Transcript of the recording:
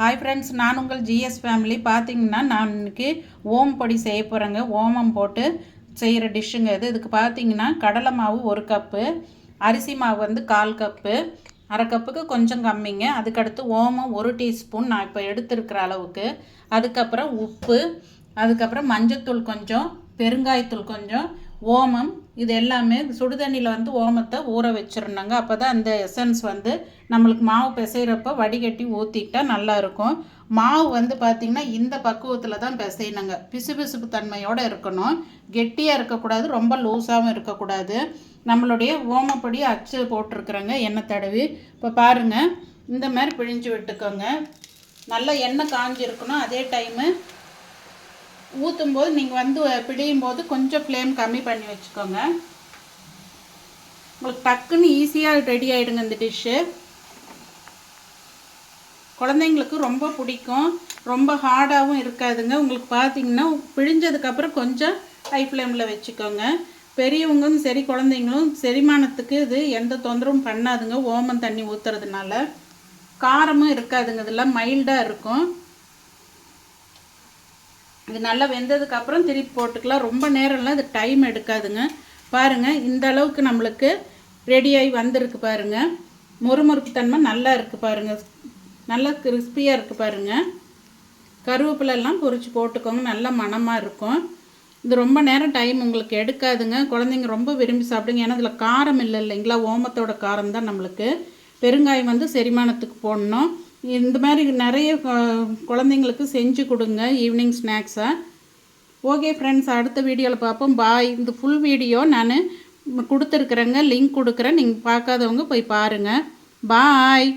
Hi friends நான் உங்கள் GS family பார்த்தீங்கன்னா நான் இன்னைக்கு ஓம் பொடி செய்ய போகிறேங்க ஓமம் போட்டு செய்கிற டிஷ்ஷுங்க இது. இதுக்கு பார்த்தீங்கன்னா கடலை மாவு ஒரு கப்பு அரிசி மாவு வந்து கால் கப்பு அரை கப்புக்கு கொஞ்சம் கம்மிங்க. அதுக்கடுத்து ஓமம் ஒரு டீஸ்பூன் நான் இப்போ எடுத்துருக்கிற அளவுக்கு. அதுக்கப்புறம் உப்பு அதுக்கப்புறம் மஞ்சத்தூள் கொஞ்சம் பெருங்காயத்தூள் கொஞ்சம் ஓமம் இது எல்லாமே சுடுதண்ணியில் வந்து ஓமத்தை ஊற வச்சிருந்தாங்க அப்போ தான் அந்த எசன்ஸ் வந்து நம்மளுக்கு மாவு பிசைகிறப்ப வடிகட்டி ஊற்றிக்கிட்டா நல்லா இருக்கும். மாவு வந்து பார்த்திங்கன்னா இந்த பக்குவத்தில் தான் பிசையணுங்க. பிசுபிசுப்பு தன்மையோடு இருக்கணும். கெட்டியாக இருக்கக்கூடாது ரொம்ப லூஸாகவும் இருக்கக்கூடாது. நம்மளுடைய ஓமப்படி அச்சு போட்டிருக்குறேங்க எண்ணெய் தடவி. இப்போ பாருங்கள் இந்த மாதிரி பிழிஞ்சு விட்டுக்கோங்க. நல்லா எண்ணெய் காஞ்சிருக்கணும். அதே டைமு ஊற்றும் போது நீங்கள் வந்து பிடியும் போது கொஞ்சம் ஃப்ளேம் கம்மி பண்ணி வச்சுக்கோங்க. உங்களுக்கு டக்குன்னு ஈஸியாக ரெடி ஆகிடுங்க இந்த டிஷ்ஷு குழந்தைங்களுக்கு ரொம்ப பிடிக்கும். ரொம்ப ஹார்டாகவும் இருக்காதுங்க. உங்களுக்கு பார்த்தீங்கன்னா பிழிஞ்சதுக்கப்புறம் கொஞ்சம் ஹை ஃப்ளேமில் வச்சுக்கோங்க. பெரியவங்களும் சரி குழந்தைங்களும் செரிமானத்துக்கு இது எந்த தொந்தரவும் பண்ணாதுங்க. ஓமம் தண்ணி ஊற்றுறதுனால காரமும் இருக்காதுங்க. இதெல்லாம் மைல்டாக இருக்கும். இது நல்லா வெந்ததுக்கப்புறம் திருப்பி போட்டுக்கலாம். ரொம்ப நேரம்லாம் இது டைம் எடுக்காதுங்க. பாருங்கள் இந்த அளவுக்கு நம்மளுக்கு ரெடியாகி வந்திருக்கு பாருங்கள் முறுமுறுப்பு தன்மை நல்லா இருக்குது பாருங்கள் நல்லா கிறிஸ்பியாக இருக்குது பாருங்கள் கருவேப்பிலெல்லாம் பொரித்து போட்டுக்கோங்க. நல்ல மணமாக இருக்கும். இது ரொம்ப நேரம் டைம் உங்களுக்கு எடுக்காதுங்க. குழந்தைங்க ரொம்ப விரும்பி சாப்பிடுங்க. ஏன்னா இதில் காரம் இல்லை இல்லைங்களா? ஓமத்தோட காரம் தான் நம்மளுக்கு. பெருங்காயம் வந்து செரிமானத்துக்கு போடணும். இந்த மாதிரி நிறைய குழந்தைங்களுக்கு செஞ்சு கொடுங்க ஈவினிங் ஸ்நாக்ஸை ஓகே ஃப்ரெண்ட்ஸ் அடுத்த வீடியோவில் பார்ப்போம். பாய் இந்த ஃபுல் வீடியோ நான் கொடுத்துருக்குறேங்க லிங்க் கொடுக்குறேன். நீங்கள் பார்க்காதவங்க போய் பாருங்கள் பாய்